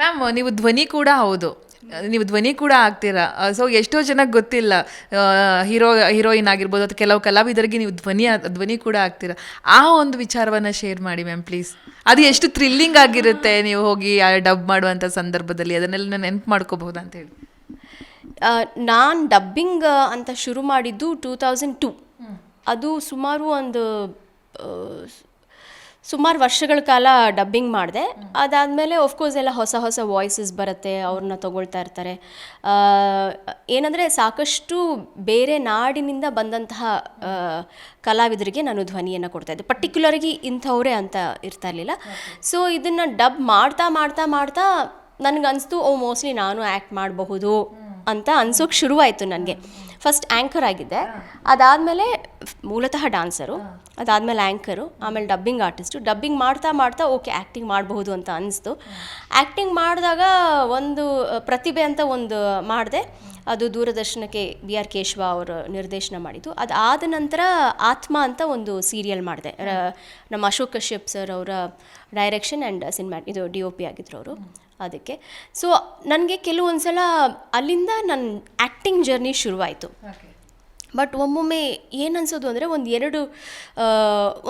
Ma'am ನೀವು ಧ್ವನಿ ಕೂಡ ಹೌದು. ನೀವು ಧ್ವನಿ ಕೂಡ ಆಗ್ತೀರಾ? ಸೊ ಎಷ್ಟೋ ಜನಕ್ಕೆ ಗೊತ್ತಿಲ್ಲ. ಹೀರೋ ಹೀರೋಯಿನ್ ಆಗಿರ್ಬೋದು ಅಥವಾ ಕೆಲವು ಕಲಾವಿದರಿಗೆ ನೀವು ಧ್ವನಿ ಧ್ವನಿ ಕೂಡ ಆಗ್ತೀರಾ? ಆ ಒಂದು ವಿಚಾರವನ್ನು ಶೇರ್ ಮಾಡಿ ಮ್ಯಾಮ್ ಪ್ಲೀಸ್ ಅದು ಎಷ್ಟು ಥ್ರಿಲ್ಲಿಂಗ್ ಆಗಿರುತ್ತೆ ನೀವು ಹೋಗಿ ಡಬ್ ಮಾಡುವಂಥ ಸಂದರ್ಭದಲ್ಲಿ. ಅದನ್ನೆಲ್ಲ ನೆನಪು ಮಾಡ್ಕೋಬಹುದು ಅಂತ ಹೇಳಿ. ನಾನು ಡಬ್ಬಿಂಗ್ ಅಂತ ಶುರು ಮಾಡಿದ್ದು ಟೂ ತೌಸಂಡ್ ಟೂ ಅದು ಸುಮಾರು ಒಂದು ಸುಮಾರು ವರ್ಷಗಳ ಕಾಲ ಡಬ್ಬಿಂಗ್ ಮಾಡಿದೆ. ಅದಾದಮೇಲೆ ಆಫ್ಕೋರ್ಸ್ ಎಲ್ಲ ಹೊಸ ಹೊಸ ವಾಯ್ಸಸ್ ಬರುತ್ತೆ ಅವ್ರನ್ನ ತಗೊಳ್ತಾ ಇರ್ತಾರೆ. ಏನಂದರೆ ಸಾಕಷ್ಟು ಬೇರೆ ನಾಡಿನಿಂದ ಬಂದಂತಹ ಕಲಾವಿದರಿಗೆ ನಾನು ಧ್ವನಿಯನ್ನು ಕೊಡ್ತಾ ಇದ್ದೆ. ಪರ್ಟಿಕ್ಯುಲರ್ಗಿ ಇಂಥವರೇ ಅಂತ ಇರ್ತಾ ಇರಲಿಲ್ಲ. ಸೊ ಇದನ್ನು ಡಬ್ ಮಾಡ್ತಾ ಮಾಡ್ತಾ ಮಾಡ್ತಾ ನನಗನ್ನಿಸ್ತು ಓ ಮೋಸ್ಟ್ಲಿ ನಾನು ಆ್ಯಕ್ಟ್ ಮಾಡಬಹುದು. ಅಂತ ಅನ್ಸೋಕೆ ಶುರುವಾಯಿತು ನನಗೆ. ಫಸ್ಟ್ ಆ್ಯಂಕರ್ ಆಗಿದ್ದೆ. ಅದಾದಮೇಲೆ ಮೂಲತಃ ಡಾನ್ಸರು ಅದಾದಮೇಲೆ ಆ್ಯಂಕರು ಆಮೇಲೆ ಡಬ್ಬಿಂಗ್ ಆರ್ಟಿಸ್ಟು ಡಬ್ಬಿಂಗ್ ಮಾಡ್ತಾ ಮಾಡ್ತಾ, ಓಕೆ ಆ್ಯಕ್ಟಿಂಗ್ ಮಾಡಬಹುದು ಅಂತ ಅನಿಸ್ತು. ಆ್ಯಕ್ಟಿಂಗ್ ಮಾಡಿದಾಗ ಒಂದು ಪ್ರತಿಭೆ ಅಂತ ಒಂದು ಮಾಡಿದೆ. ಅದು ದೂರದರ್ಶನಕ್ಕೆ ಬಿ ಆರ್ ಕೇಶವ ಅವರು ನಿರ್ದೇಶನ ಮಾಡಿದ್ದು. ಅದಾದ ನಂತರ ಆತ್ಮ ಅಂತ ಒಂದು ಸೀರಿಯಲ್ ಮಾಡಿದೆ. ನಮ್ಮ ಅಶೋಕ್ ಕಶ್ಯಪ್ ಸರ್ ಅವರ ಡೈರೆಕ್ಷನ್ ಆ್ಯಂಡ್ ಸಿನಿಮಾ ಇದು ಡಿ ಒ ಪಿ ಆಗಿದ್ರು ಅವರು. ಅದಕ್ಕೆ. ಸೊ ನನಗೆ ಕೆಲವೊಂದು ಸಲ ಅಲ್ಲಿಂದ ನನ್ನ ಆ್ಯಕ್ಟಿಂಗ್ ಜರ್ನಿ ಶುರುವಾಯಿತು. ಬಟ್ ಒಮ್ಮೊಮ್ಮೆ ಏನು ಅನ್ಸೋದು ಅಂದರೆ ಒಂದು ಎರಡು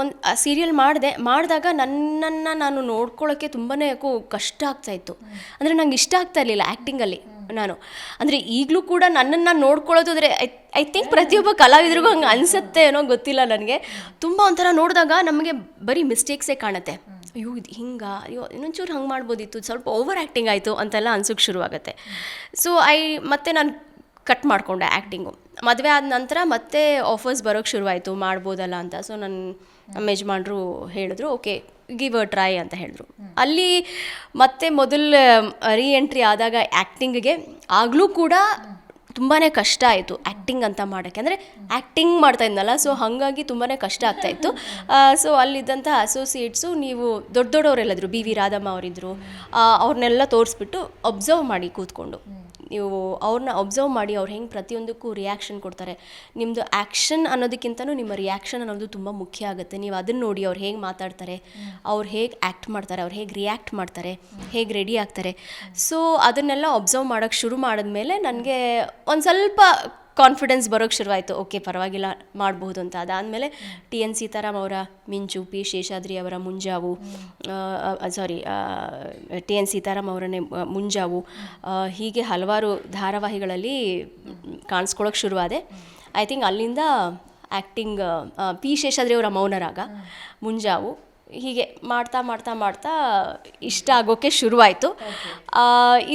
ಒಂದು ಸೀರಿಯಲ್ ಮಾಡಿದೆ ಮಾಡಿದಾಗ ನನ್ನನ್ನು ನಾನು ನೋಡ್ಕೊಳ್ಳೋಕ್ಕೆ ತುಂಬಾ ಯಾಕೋ ಕಷ್ಟ ಆಗ್ತಾಯಿತ್ತು ಅಂದರೆ ನಂಗೆ ಇಷ್ಟ ಆಗ್ತಾ ಇರಲಿಲ್ಲ ಆ್ಯಕ್ಟಿಂಗಲ್ಲಿ ನಾನು. ಅಂದರೆ ಈಗಲೂ ಕೂಡ ನನ್ನನ್ನು ನೋಡ್ಕೊಳ್ಳೋದು ಅಂದರೆ ಐ ಐ ಥಿಂಕ್ ಪ್ರತಿಯೊಬ್ಬ ಕಲಾವಿದರಿಗೂ ಹಂಗೆ ಅನಿಸುತ್ತೆ ಏನೋ ಗೊತ್ತಿಲ್ಲ ನನಗೆ. ತುಂಬ ಒಂಥರ ನೋಡಿದಾಗ ನಮಗೆ ಬರೀ ಮಿಸ್ಟೇಕ್ಸೇ ಕಾಣುತ್ತೆ. ಅಯ್ಯೋ, ಇದು ಹಿಂಗೆ? ಅಯ್ಯೋ, ಇನ್ನೊಂಚೂರು ಹಂಗೆ ಮಾಡ್ಬೋದಿತ್ತು, ಸ್ವಲ್ಪ ಓವರ್ ಆ್ಯಕ್ಟಿಂಗ್ ಆಯಿತು ಅಂತೆಲ್ಲ ಅನ್ಸೋಕ್ಕೆ ಶುರುವಾಗುತ್ತೆ. ಸೊ ಐ ಮತ್ತೆ ನಾನು ಕಟ್ ಮಾಡಿಕೊಂಡೆ ಆ್ಯಕ್ಟಿಂಗು ಮದುವೆ ಆದ ನಂತರ ಮತ್ತೆ ಆಫರ್ಸ್ ಬರೋಕ್ಕೆ ಶುರುವಾಯಿತು, ಮಾಡ್ಬೋದಲ್ಲ ಅಂತ. ಸೊ ನನ್ನ ನಮ್ಮ ಯಜಮಾನ್ರು ಹೇಳಿದ್ರು, ಓಕೆ ಗಿವ್ ಅ ಟ್ರೈ ಅಂತ ಹೇಳಿದ್ರು. ಅಲ್ಲಿ ಮತ್ತೆ ಮೊದಲು ರೀ ಎಂಟ್ರಿ ಆದಾಗ ಆ್ಯಕ್ಟಿಂಗ್ಗೆ ಆಗಲೂ ಕೂಡ ತುಂಬಾ ಕಷ್ಟ ಆಯಿತು ಆ್ಯಕ್ಟಿಂಗ್ ಅಂತ ಮಾಡೋಕ್ಕೆ. ಅಂದರೆ ಆ್ಯಕ್ಟಿಂಗ್ ಮಾಡ್ತಾ ಇದ್ನಲ್ಲ ಸೊ ಹಾಗಾಗಿ ತುಂಬಾ ಕಷ್ಟ ಆಗ್ತಾಯಿತ್ತು ಸೊ ಅಲ್ಲಿದ್ದಂಥ ಅಸೋಸಿಯೇಟ್ಸು ನೀವು ದೊಡ್ಡ ದೊಡ್ಡವರೆಲ್ಲದ್ರು ಬಿ ವಿ ರಾಧಮ್ಮ ಅವರಿದ್ದರು ಅವ್ರನ್ನೆಲ್ಲ ತೋರಿಸ್ಬಿಟ್ಟು ಅಬ್ಸರ್ವ್ ಮಾಡಿ ಕೂತ್ಕೊಂಡು. ನೀವು ಅವ್ರನ್ನ ಒಬ್ಸರ್ವ್ ಮಾಡಿ ಅವ್ರು ಹೆಂಗೆ ಪ್ರತಿಯೊಂದಕ್ಕೂ ರಿಯಾಕ್ಷನ್ ಕೊಡ್ತಾರೆ. ನಿಮ್ಮದು ಆ್ಯಕ್ಷನ್ ಅನ್ನೋದಕ್ಕಿಂತನೂ ನಿಮ್ಮ ರಿಯಾಕ್ಷನ್ ಅನ್ನೋದು ತುಂಬ ಮುಖ್ಯ ಆಗುತ್ತೆ. ನೀವು ಅದನ್ನು ನೋಡಿ ಅವ್ರು ಹೇಗೆ ಮಾತಾಡ್ತಾರೆ ಅವ್ರು ಹೇಗೆ ಆ್ಯಕ್ಟ್ ಮಾಡ್ತಾರೆ ಅವ್ರು ಹೇಗೆ ರಿಯಾಕ್ಟ್ ಮಾಡ್ತಾರೆ ಹೇಗೆ ರೆಡಿ ಆಗ್ತಾರೆ. ಸೊ ಅದನ್ನೆಲ್ಲ ಒಬ್ಸರ್ವ್ ಮಾಡೋಕ್ಕೆ ಶುರು ಮಾಡಿದ್ಮೇಲೆ ನನಗೆ ಒಂದು ಸ್ವಲ್ಪ ಕಾನ್ಫಿಡೆನ್ಸ್ ಬರೋಕ್ಕೆ ಶುರುವಾಯಿತು. ಓಕೆ ಪರವಾಗಿಲ್ಲ ಮಾಡಬಹುದು ಅಂತ. ಅದಾದಮೇಲೆ ಟಿ ಎನ್ ಸೀತಾರಾಮ್ ಅವರ ಮಿಂಚು ಪಿ ಶೇಷಾದ್ರಿ ಅವರ Munjavu sorry T N Sitaram ಅವರನ್ನೇ ಮುಂಜಾವು ಹೀಗೆ ಹಲವಾರು ಧಾರಾವಾಹಿಗಳಲ್ಲಿ ಕಾಣಿಸ್ಕೊಳ್ಳೋಕೆ ಶುರುವಾದೆ. ಐ ಥಿಂಕ್ ಅಲ್ಲಿಂದ ಆ್ಯಕ್ಟಿಂಗ್ ಪಿ ಶೇಷಾದ್ರಿ ಅವರ ಮೌನರಾಗ ಮುಂಜಾವು ಹೀಗೆ ಮಾಡ್ತಾ ಮಾಡ್ತಾ ಮಾಡ್ತಾ ಇಷ್ಟ ಆಗೋಕ್ಕೆ ಶುರುವಾಯಿತು.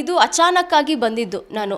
ಇದು ಅಚಾನಕ್ಕಾಗಿ ಬಂದಿದ್ದು ನಾನು.